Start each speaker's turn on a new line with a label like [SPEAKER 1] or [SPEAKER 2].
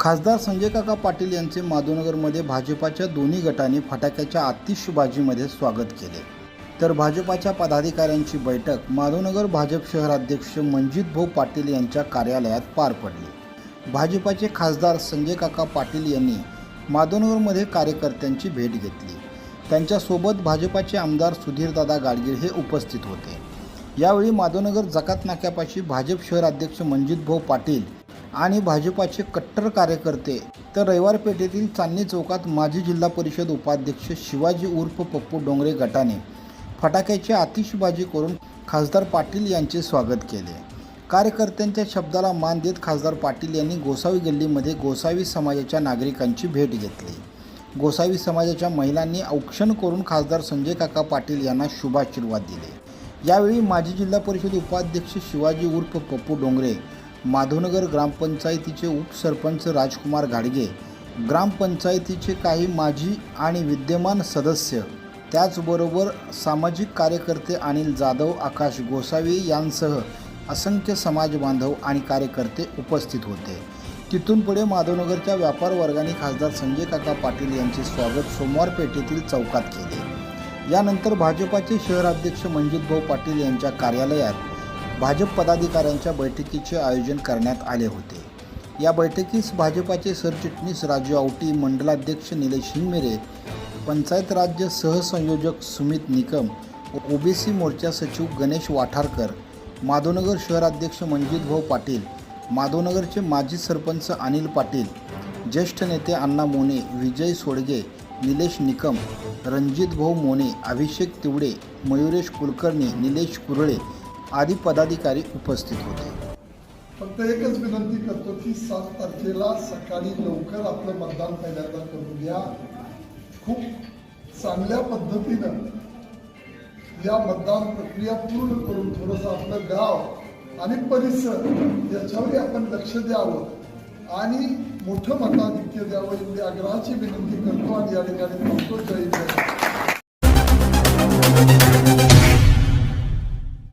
[SPEAKER 1] खासदार संजय काका पाटील यांचे माधवनगरमध्ये भाजपाच्या दोन्ही गटांनी फटाक्याच्या आतिषबाजीमध्ये स्वागत केले. तर भाजपाच्या पदाधिकाऱ्यांची बैठक माधवनगर भाजप शहराध्यक्ष मंजित भाऊ पाटील यांच्या कार्यालयात पार पडली. भाजपाचे खासदार संजय काका पाटील यांनी माधवनगरमध्ये कार्यकर्त्यांची भेट घेतली. त्यांच्यासोबत भाजपाचे आमदार सुधीरदादा गाडगीळ हे उपस्थित होते. यावेळी माधवनगर जकात नाक्यापाशी भाजप शहर अध्यक्ष मनजित भाऊ पाटील आणि भाजपाचे कट्टर कार्यकर्ते. तर रविवार पेठेतील चांदणी चौकात माजी जिल्हा परिषद उपाध्यक्ष शिवाजी उर्फ पप्पू डोंगरे गटाने फटाक्याची आतिषबाजी करून खासदार पाटील यांचे स्वागत केले. कार्यकर्त्यांच्या शब्दाला मान देत खासदार पाटील यांनी गोसावी गल्लीमध्ये गोसावी समाजाच्या नागरिकांची भेट घेतली. गोसावी समाजाच्या महिलांनी औक्षण करून खासदार संजय काका पाटील यांना शुभाशीर्वाद दिले. यावेळी माजी जिल्हा परिषद उपाध्यक्ष शिवाजी उर्फ पप्पू डोंगरे माधवनगर ग्रामपंचायतीचे उपसरपंच राजकुमार गाडगे ग्रामपंचायतीचे काही माजी आणि विद्यमान सदस्य त्याचबरोबर सामाजिक कार्यकर्ते अनिल जाधव आकाश गोसावी यांसह असंख्य समाज बांधव आणि कार्यकर्ते उपस्थित होते. तिथून पुढे माधवनगरच्या व्यापार वर्गाने खासदार संजय काका पाटील यांचे स्वागत सोमवार पेठेतील चौकात केले. यानंतर भाजपाचे शहराध्यक्ष मंजितभाऊ पाटील यांच्या कार्यालयात भाजप पदाधिकाऱ्यांच्या बैठकीचे आयोजन करण्यात आले होते. या बैठकीस भाजपाचे सरचिटणीस राजू आवटी मंडलाध्यक्ष निलेश हिंगमिरे पंचायत राज्य सहसंयोजक सुमित निकम ओबीसी मोर्चा सचिव गणेश वाठारकर माधवनगर शहराध्यक्ष मनजित भाऊ पाटील माधवनगरचे माजी सरपंच अनिल पाटील ज्येष्ठ नेते अण्णा मोने विजय सोडगे निलेश निकम रणजित भाऊ मोने अभिषेक तिवडे मयुरेश कुलकर्णी निलेश कुरळे आदी पदाधिकारी उपस्थित होते.
[SPEAKER 2] फक्त एकच विनंती करतो की सात तारखेला सकाळी लवकर आपलं मतदान पहिल्यांदा करू द्या खूप चांगल्या पद्धतीनं या मतदान प्रक्रिया पूर्ण करून थोडंसं आपलं गाव आणि परिसर याच्यावर आपण लक्ष द्यावं आणि मोठं मताधिक्य द्यावं एवढी आग्रहाची विनंती करतो आणि या ठिकाणी जय जय